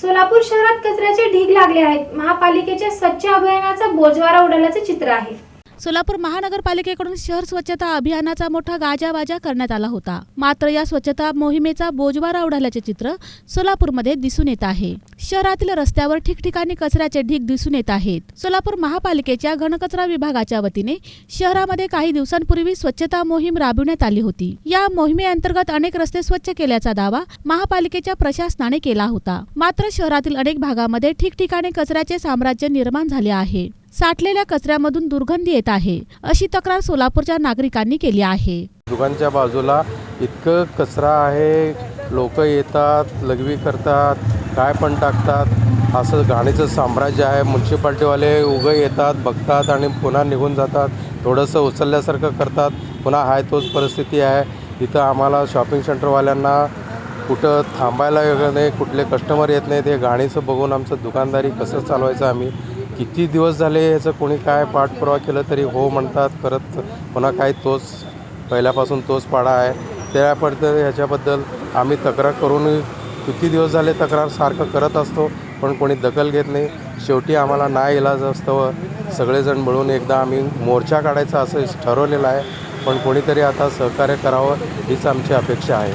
सोलापूर शहरात कचऱ्याचे ढीग लागले आहेत. महापालिकेच्या स्वच्छ अभियानाचा बोजवारा उडाल्याचे चित्र आहे. सोलापूर महानगरपालिकेकडून शहर स्वच्छता अभियानाचा मोठा गाजावाजा करण्यात आला होता. मात्र या स्वच्छता मोहिमेचा बोजवारा उडाल्याचे चित्र सोलापूरमध्ये दिसून येत आहे. शहरातील रस्त्यावर ठिकठिकाणी कचऱ्याचे ढीग दिसून येत आहेत. सोलापूर महापालिकेच्या घनकचरा विभागाच्या वतीने शहरामध्ये काही दिवसांपूर्वी स्वच्छता मोहीम राबविण्यात आली होती. या मोहिमेअंतर्गत अनेक रस्ते स्वच्छ केल्याचा दावा महापालिकेच्या प्रशासनाने केला होता. मात्र शहरातील अनेक भागामध्ये ठिकठिकाणी कचऱ्याचे साम्राज्य निर्माण झाले आहे. साठलेल्या कचऱ्यामधून दुर्गंधी येत आहे अशी तक्रार सोलापूरच्या नागरिकांनी केली आहे. दुकानच्या बाजूला इतकं कचरा आहे लोक येतात लघवी करतात काय पण टाकतात. असं घाणीचं साम्राज्य आहे म्युन्सिपाल्टीवाले उगं येतात बघतात आणि पुन्हा निघून जातात. थोडंसं उचलल्यासारखं करतात पुन्हा हाय तोच परिस्थिती आहे. इथं आम्हाला शॉपिंग सेंटरवाल्यांना कुठं थांबायला वगैरे नाही कुठले कस्टमर येत नाहीत हे घाणीचं बघून आमचं दुकानदारी कसं चालवायचं आम्ही. किती दिवस झाले याचं कोणी काय पाठपुरावा केलं तरी हो म्हणतात करत पुन्हा काय तोच पहिल्यापासून तोच पाडा आहे. त्या पद्धत ह्याच्याबद्दल आम्ही तक्रार करून किती दिवस झाले तक्रार सारखं करत असतो पण कोणी दखल घेत नाही. शेवटी आम्हाला नाही इलाज असतं. सगळेजण मिळून एकदा आम्ही मोर्चा काढायचा असं ठरवलेलं आहे पण कोणीतरी आता सहकार्य करावं हीच आमची अपेक्षा आहे.